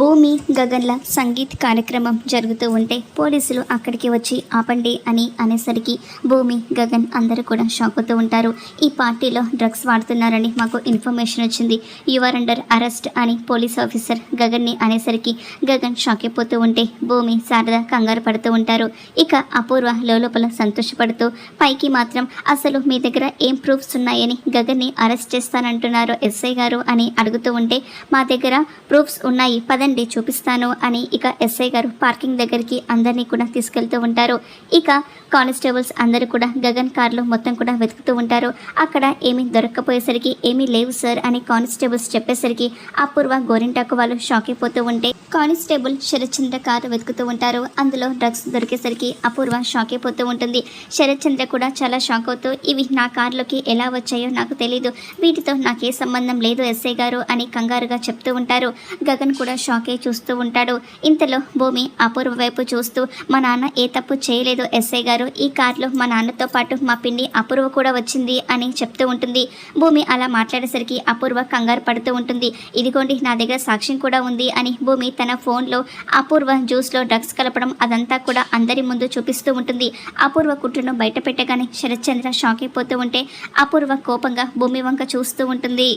భూమి గగన్ల సంగీత్ కార్యక్రమం జరుగుతూ ఉంటే పోలీసులు అక్కడికి వచ్చి ఆపండి అని అనేసరికి భూమి గగన్ అందరూ కూడా షాక్ అవుతూ ఉంటారు. ఈ పార్టీలో డ్రగ్స్ వాడుతున్నారని మాకు ఇన్ఫర్మేషన్ వచ్చింది. యువర్ అండర్ అరెస్ట్ అని పోలీస్ ఆఫీసర్ గగన్ని అనేసరికి గగన్ షాక్ అయిపోతూ ఉంటే భూమి శారద కంగారు పడుతూ ఉంటారు. ఇక అపూర్వ లోపల సంతోషపడుతూ పైకి మాత్రం అసలు మీ దగ్గర ఏం ప్రూఫ్స్ ఉన్నాయని గగన్ని అరెస్ట్ చేస్తానంటున్నారు ఎస్ఐ గారు అని అడుగుతూ ఉంటే మా దగ్గర ప్రూఫ్స్ ఉన్నాయి పదండి చూపిస్తాను అని ఇక ఎస్ఐ గారు పార్కింగ్ దగ్గరికి అందరినీ కూడా తీసుకెళ్తూ ఉంటారు. ఇక కానిస్టేబుల్స్ అందరూ కూడా గగన్ కార్లో మొత్తం కూడా వెతుకుతూ ఉంటారు. అక్కడ ఏమీ దొరక్కపోయేసరికి ఏమీ లేవు సార్ అని కానిస్టేబుల్స్ చెప్పేసరికి అపూర్వ గోరింటాకు వాళ్ళు షాక్ అయిపోతూ ఉంటే కానిస్టేబుల్ శరత్చంద్ర కారు వెతుకుతూ ఉంటారు. అందులో డ్రగ్స్ దొరికేసరికి అపూర్వ షాక్ అయిపోతూ ఉంటుంది. శరత్చంద్ర కూడా చాలా షాక్ అవుతూ ఇవి నా కార్లోకి ఎలా వచ్చాయో నాకు తెలియదు వీటితో నాకే సంబంధం లేదు ఎస్ఐ గారు అని కంగారుగా చెప్తూ ఉంటారు. గగన్ కూడా షాక్ షాకే చూస్తూ ఉంటాడు. ఇంతలో భూమి అపూర్వ వైపు చూస్తూ మా నాన్న ఏ తప్పు చేయలేదు ఎస్ఐ గారు. ఈ కార్లో మా నాన్నతో పాటు మా పిండి అపూర్వ కూడా వచ్చింది అని చెప్తూ ఉంటుంది. భూమి అలా మాట్లాడేసరికి అపూర్వ కంగారు పడుతూ ఉంటుంది. ఇదిగోండి నా దగ్గర సాక్ష్యం కూడా ఉంది అని భూమి తన ఫోన్లో అపూర్వ జ్యూస్లో డ్రగ్స్ కలపడం అదంతా కూడా అందరి ముందు చూపిస్తూ ఉంటుంది. అపూర్వ కుట్రను బయట పెట్టగానే శరత్చంద్ర షాక్ అయిపోతూ ఉంటే అపూర్వ కోపంగా భూమి వంక చూస్తూ ఉంటుంది.